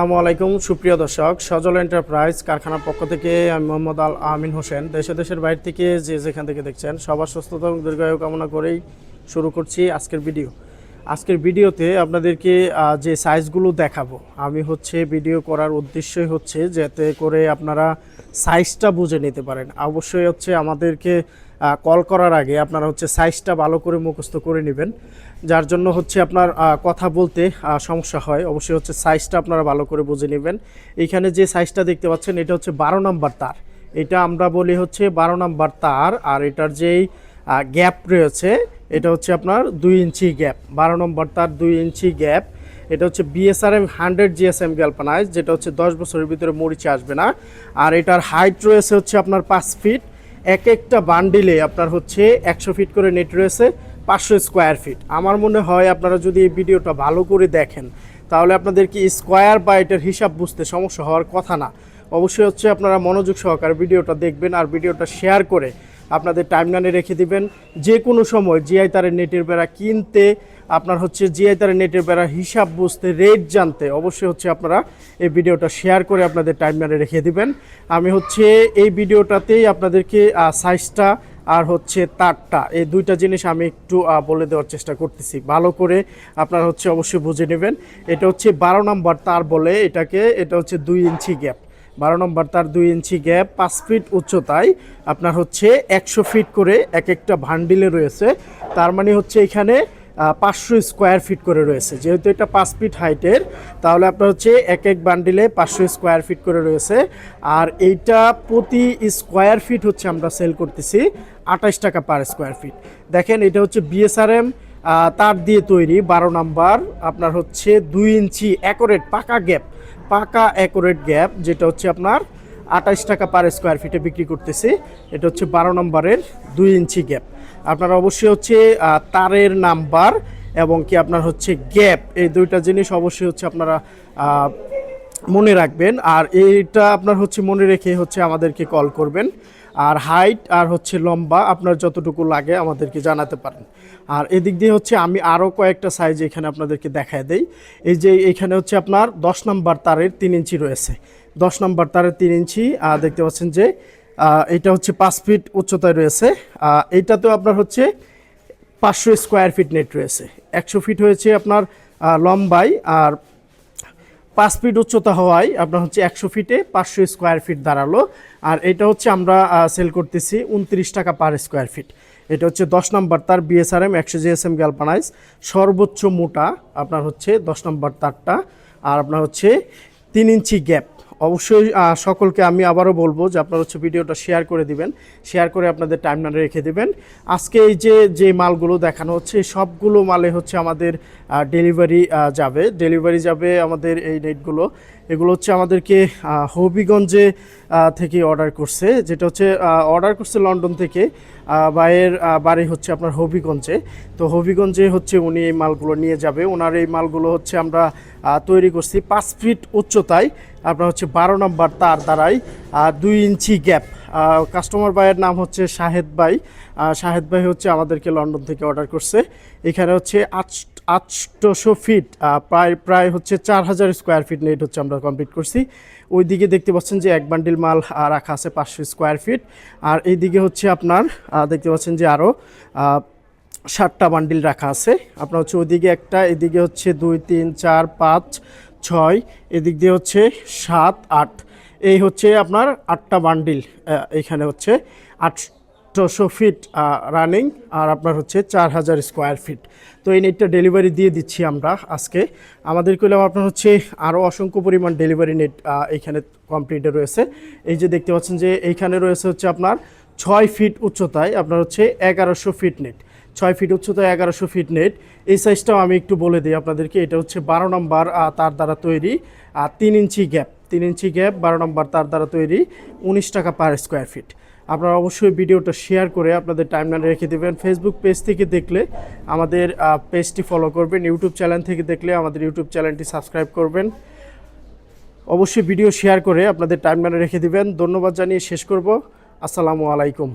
আসসালামু আলাইকুম, সুপ্রিয় দর্শক। সজল এন্টারপ্রাইজ কারখানার পক্ষ থেকে আমি মোহাম্মদ আল আমিন হোসেন। দেশে দেশের বাইরে থেকে যে যেখান থেকে দেখছেন, সবার সুস্থতা এবং দীর্ঘায়ু কামনা করেই শুরু করছি আজকের ভিডিও। আজকের ভিডিওতে আপনাদেরকে যে সাইজগুলো দেখাবো, আমি হচ্ছে ভিডিও করার উদ্দেশ্যই হচ্ছে যাতে করে আপনারা সাইজটা বুঝে নিতে পারেন। অবশ্যই হচ্ছে আমাদেরকে কল করার আগে আপনারা হচ্ছে সাইজটা ভালো করে মুখস্থ করে নেবেন। যার জন্য হচ্ছে আপনার কথা বলতে সমস্যা হয়। অবশ্যই হচ্ছে সাইজটা আপনারা ভালো করে বুঝে নেবেন। এইখানে যে সাইজটা দেখতে পাচ্ছেন, এটা হচ্ছে বারো নাম্বার তার। এটা আমরা বলি হচ্ছে বারো নম্বর তার, আর এটার যেই গ্যাপ রয়েছে, এটা হচ্ছে আপনার দুই ইঞ্চি গ্যাপ বারো নম্বর তার দুই ইঞ্চি গ্যাপ এটা হচ্ছে বিএসআরএম হান্ড্রেড জিএসএম গ্যালপানাইজ যেটা হচ্ছে দশ বছরের ভিতরে মরিচে আসবে না। আর এটার হাইট রয়েছে হচ্ছে আপনার পাঁচ ফিট এক একটা বান্ডিলে আপনার হচ্ছে একশো ফিট করে নেট রয়েছে, পাঁচশো স্কোয়ার ফিট আমার মনে হয় আপনারা যদি এই ভিডিওটা ভালো করে দেখেন, তাহলে আপনাদের কি স্কোয়ার বা এটার হিসাব বুঝতে সমস্যা হওয়ার কথা না। অবশ্যই হচ্ছে আপনারা মনোযোগ সহকারে ভিডিওটা দেখবেন আর ভিডিওটা শেয়ার করে আপনাদের টাইমলাইনে রেখে দিবেন। যে কোনো সময় জিআই তারের নেটের বেড়া কিনতে আপনার হচ্ছে জিআই তারের নেটের বেড়ার হিসাব বুঝতে রেট জানতে অবশ্যই হচ্ছে আপনারা এই ভিডিওটা শেয়ার করে আপনাদের টাইমলাইনে রেখে দিবেন। আমি হচ্ছে এই ভিডিওটাতেই আপনাদেরকে সাইজটা আর হচ্ছে তারটা, এই দুইটা জিনিস আমি একটু বলে দেওয়ার চেষ্টা করতেছি। ভালো করে আপনারা হচ্ছে অবশ্যই বুঝে নেবেন। এটা হচ্ছে বারো নম্বর তার বলে এটাকে, এটা হচ্ছে দুই ইঞ্চি গ্যাপ বারো নম্বর তার দুই ইঞ্চি গ্যাপ পাঁচ ফিট উচ্চতায় আপনার হচ্ছে একশো ফিট করে এক একটা ভান্ডিলে রয়েছে। তার মানে হচ্ছে এখানে পাঁচশো স্কোয়ার ফিট করে রয়েছে। যেহেতু এটা পাঁচ ফিট হাইটের, তাহলে আপনার হচ্ছে এক এক বান্ডিলে পাঁচশো স্কোয়ার ফিট করে রয়েছে। আর এইটা প্রতি স্কোয়ার ফিট হচ্ছে আমরা সেল করতেছি আঠাশ টাকা পার স্কোয়ার ফিট। দেখেন, এটা হচ্ছে বিএসআরএম তার দিয়ে তৈরি, বারো নাম্বার, আপনার হচ্ছে দুই ইঞ্চি অ্যাকোরেট পাকা গ্যাপ পাকা অ্যাকোরেট গ্যাপ যেটা হচ্ছে আপনার আঠাশ টাকা পার স্কোয়ার ফিটে বিক্রি করতেছি। এটা হচ্ছে বারো নম্বরের দুই ইঞ্চি গ্যাপ আপনারা অবশ্যই হচ্ছে তারের নাম্বার এবং কি আপনার হচ্ছে গ্যাপ, এই দুইটা জিনিস অবশ্যই হচ্ছে আপনারা মনে রাখবেন। আর এইটা আপনার হচ্ছে মনে রেখে হচ্ছে আমাদেরকে কল করবেন। আর হাইট আর হচ্ছে লম্বা আপনার যতটুকু লাগে আমাদেরকে জানাতে পারেন। আর এদিক দিয়ে হচ্ছে আমি আরও কয়েকটা সাইজ এখানে আপনাদেরকে দেখায় দেই। এই যে এখানে হচ্ছে আপনার দশ নম্বর তারের তিন ইঞ্চি রয়েছে। দশ নম্বর তারের তিন ইঞ্চি দেখতে পাচ্ছেন যে এটা হচ্ছে পাঁচ ফিট উচ্চতায় রয়েছে। এইটাতেও আপনার হচ্ছে পাঁচশো স্কোয়ার ফিট নেট রয়েছে। একশো ফিট হয়েছে আপনার লম্বাই আর পাঁচ ফিট উচ্চতা হওয়ায় আপনার হচ্ছে একশো ফিটে পাঁচশো স্কোয়ার ফিট দাঁড়াল। আর এটা হচ্ছে আমরা সেল করতেছি উনত্রিশ টাকা পার স্কোয়ার ফিট এটা হচ্ছে দশ নম্বর তার বিএসআরএম একশো জিএসএম গ্যালপানাইজ সর্বোচ্চ মোটা আপনার হচ্ছে দশ নম্বর তারটা। আর আপনার হচ্ছে তিন ইঞ্চি গ্যাপ অবশ্যই সকলকে আমি আবারও বলব যে আপনারা হচ্ছে ভিডিওটা শেয়ার করে দিবেন। শেয়ার করে আপনাদের টাইমলাইনে রেখে দিবেন। আজকে এই যে যে মালগুলো দেখানো হচ্ছে সবগুলো মালে হচ্ছে আমাদের ডেলিভারি যাবে। ডেলিভারি যাবে আমাদের এই নেটগুলো এগুলো হচ্ছে আমাদেরকে হবিগঞ্জে থেকে অর্ডার করছে। যেটা হচ্ছে অর্ডার করছে লন্ডন থেকে। বাইয়ের বাড়ি হচ্ছে আপনার হবিগঞ্জে। তো হবিগঞ্জে হচ্ছে উনি এই মালগুলো নিয়ে যাবে। ওনার এই মালগুলো হচ্ছে আমরা তৈরি করছি পাঁচ ফিট উচ্চতায়। আপনার হচ্ছে বারো নম্বর তার দ্বারাই দুই ইঞ্চি গ্যাপ কাস্টমার ভাইয়ের নাম হচ্ছে শাহেদ ভাই। শাহেদ ভাই হচ্ছে আমাদেরকে লন্ডন থেকে অর্ডার করছে। এখানে হচ্ছে আট ফিট প্রায় প্রায় হচ্ছে চার হাজার স্কোয়ার ফিট নেট হচ্ছে আমরা কমপ্লিট করছি। ওই দিকে দেখতে পাচ্ছেন যে এক বান্ডিল মাল রাখা আছে পাঁচশো স্কোয়ার ফিট আর এইদিকে হচ্ছে আপনার দেখতে পাচ্ছেন যে আরও ষাটটা বান্ডিল রাখা আছে। আপনার হচ্ছে ওইদিকে একটা, এদিকে হচ্ছে দুই, তিন, চার, পাঁচ, ছয়, এদিক দিয়ে হচ্ছে সাত, আট। এই হচ্ছে আপনার আটটা বান্ডিল এখানে হচ্ছে আটশোশো ফিট রানিং আর আপনার হচ্ছে চার হাজার স্কোয়ার ফিট তো এই নেটটা ডেলিভারি দিয়ে দিচ্ছি আমরা আজকে। আমাদের কইলাম আপনার হচ্ছে আরও অসংখ্য পরিমাণ ডেলিভারি নেট এইখানে কমপ্লিটে রয়েছে। এই যে দেখতে পাচ্ছেন যে এইখানে রয়েছে হচ্ছে আপনার ছয় ফিট উচ্চতায় আপনার হচ্ছে এগারোশো ফিট নেট ছয় ফিট উচ্চতা এগারোশো ফিট নেট এই সাইজটাও আমি একটু বলে দিই আপনাদেরকে, এটা হচ্ছে বারো নম্বর তার দ্বারা তৈরি তিন ইঞ্চি গ্যাপ তিন ইঞ্চি গ্যাপ, বারো নম্বর তার দ্বারা তৈরি, উনিশ টাকা পার স্কোয়ার ফিট আপনারা অবশ্যই ভিডিওটা শেয়ার করে আপনাদের টাইমলাইনে রেখে দেবেন। ফেসবুক পেজ থেকে দেখলে আমাদের পেজটি ফলো করবেন। ইউটিউব চ্যানেল থেকে দেখলে আমাদের ইউটিউব চ্যানেলটি সাবস্ক্রাইব করবেন। অবশ্যই ভিডিও শেয়ার করে আপনাদের টাইমলাইনে রেখে দেবেন। ধন্যবাদ জানিয়ে শেষ করব। আসসালামু আলাইকুম।